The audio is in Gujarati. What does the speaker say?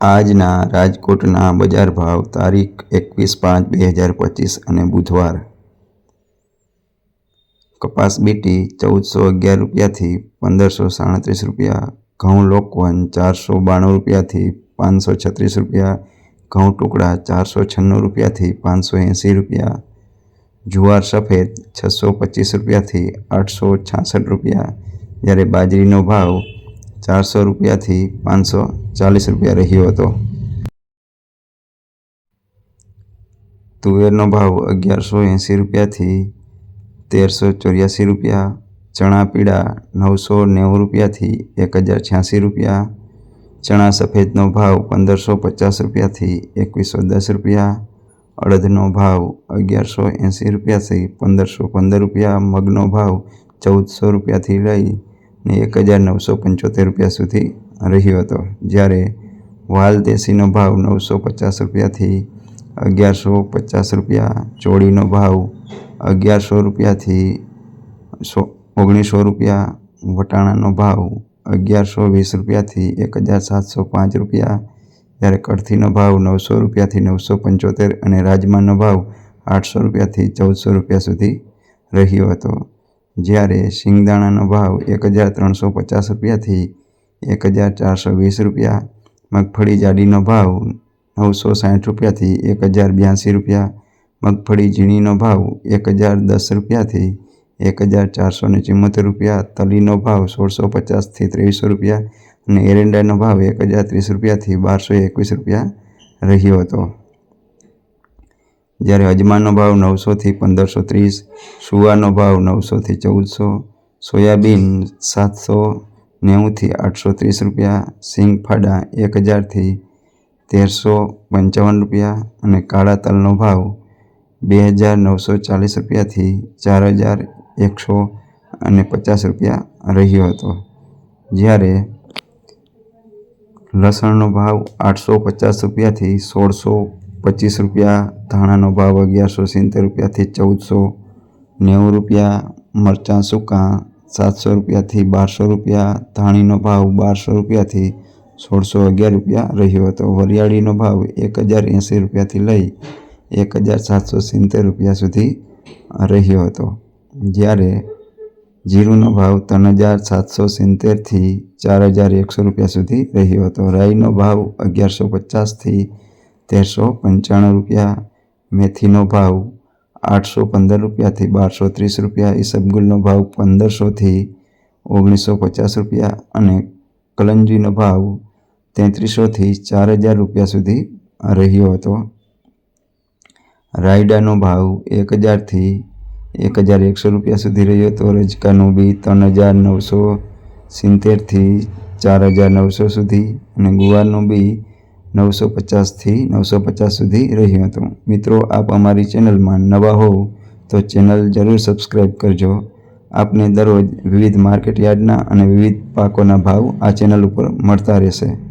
આજના રાજકોટના બજાર ભાવ તારીખ એકવીસ પાંચ બે હજાર પચીસ અને બુધવાર. કપાસ બીટી ચૌદસો અગિયાર રૂપિયાથી પંદરસો સાડત્રીસ રૂપિયા, ઘઉં લોકવન ચારસો બાણું રૂપિયાથી પાંચસો છત્રીસ રૂપિયા, ઘઉં ટુકડા ચારસો છન્નું રૂપિયાથી પાંચસો એંસી રૂપિયા, જુવાર સફેદ છસો પચીસ રૂપિયાથી આઠસો છાસઠ રૂપિયા. જ્યારે બાજરીનો ભાવ ચારસો રૂપિયાથી પાંચસો ચાલીસ રૂપિયા રહ્યો હતો. તુવેરનો ભાવ અગિયારસો એંસી રૂપિયાથી તેરસો ચોર્યાસી રૂપિયા, ચણા પીળા નવસો નેવું રૂપિયાથી એક હજાર છ્યાસી રૂપિયા, ચણા સફેદનો ભાવ પંદરસો પચાસ રૂપિયાથી એકવીસો દસ રૂપિયા, અડદનો ભાવ અગિયારસો એંસી રૂપિયાથી પંદરસો પંદર રૂપિયા, મગનો ભાવ ચૌદસો રૂપિયાથી લઈ ને એક હજાર નવસો પંચોતેર રૂપિયા સુધી રહ્યો હતો. જ્યારે વાલ દેશીનો ભાવ નવસો પચાસ રૂપિયાથી અગિયારસો પચાસ રૂપિયા, ચોળીનો ભાવ અગિયારસો રૂપિયાથી સો, ઓગણીસો રૂપિયા, વટાણાનો ભાવ અગિયારસો વીસ રૂપિયાથી એક હજાર સાતસો પાંચ રૂપિયા. જ્યારે કડથીનો ભાવ નવસો રૂપિયાથી નવસો પંચોતેર અને રાજમાનો ભાવ આઠસો રૂપિયાથી ચૌદસો રૂપિયા સુધી રહ્યો હતો. જ્યારે શિંગદાણાનો ભાવ એક હજાર ત્રણસો પચાસ રૂપિયાથી એક હજાર ચારસો વીસ રૂપિયા, મગફળી જાડીનો ભાવ નવસો સાઠ રૂપિયાથી એક હજાર બ્યાસી રૂપિયા, મગફળી ઝીણીનો ભાવ એક હજાર દસ રૂપિયાથી એક હજાર ચારસો ને ચુમ્મોતેર રૂપિયા, તલીનો ભાવ સોળસો પચાસથી ત્રેવીસો રૂપિયા અને એરંડાનો ભાવ એક હજાર ત્રીસ રૂપિયાથી બારસો એકવીસ રૂપિયા રહ્યો હતો. જ્યારે અજમાનો ભાવ નવસોથી પંદરસો ત્રીસ, સુવાનો ભાવ નવસોથી ચૌદસો, સોયાબીન સાતસો નેવુંથી આઠસો ત્રીસ રૂપિયા સિંગ ફાડા એક હજારથી તેરસો પંચાવન રૂપિયા અને કાળા તલનો ભાવ બે હજાર નવસો ચાલીસ રૂપિયાથી ચાર હજાર એકસો અને પચાસ રૂપિયા રહ્યો હતો. જ્યારે લસણનો ભાવ આઠસો પચાસ રૂપિયાથી સોળસો પચીસ રૂપિયા, ધાણાનો ભાવ અગિયારસો, સિત્તેર રૂપિયાથી ચૌદસો, નેવું રૂપિયા, મરચાં સૂકાં સાતસો રૂપિયાથી બારસો રૂપિયા, ધાણીનો ભાવ બારસો રૂપિયાથી સોળસો અગિયાર રૂપિયા રહ્યો હતો. વરિયાળીનો ભાવ એક હજાર એંસી રૂપિયાથી લઈ એક હજાર સાતસો સિત્તેર રૂપિયા સુધી રહ્યો હતો. જ્યારે જીરુનો ભાવ ત્રણ હજાર સાતસો સિત્તેરથી ચાર હજાર એકસો રૂપિયા સુધી રહ્યો હતો. રાઈનો ભાવ અગિયારસો પચાસથી તેરસો પંચાણું રૂપિયા, મેથીનો ભાવ આઠસો પંદર રૂપિયાથી બારસો ત્રીસ રૂપિયા ઈસબગુલનો ભાવ પંદરસોથી ઓગણીસો પચાસ રૂપિયા અને કલંજીનો ભાવ તેત્રીસોથી ચાર હજાર રૂપિયા સુધી રહ્યો હતો. રાયડાનો ભાવ એક હજારથી એક હજાર એકસો રૂપિયા સુધી રહ્યો હતો. રજકાનો બી ત્રણ હજાર નવસો સિત્તેરથી ચાર હજાર નવસો સુધી અને ગુવારનો બી નવસો પચાસથી નવસો પચાસ સુધી રહ્યું હતું. મિત્રો, આપ અમારી ચેનલમાં નવા હોવ તો ચેનલ જરૂર સબસ્ક્રાઈબ કરજો. આપને દરરોજ વિવિધ માર્કેટ યાર્ડના અને વિવિધ પાકોના ભાવ આ ચેનલ ઉપર મળતા રહેશે.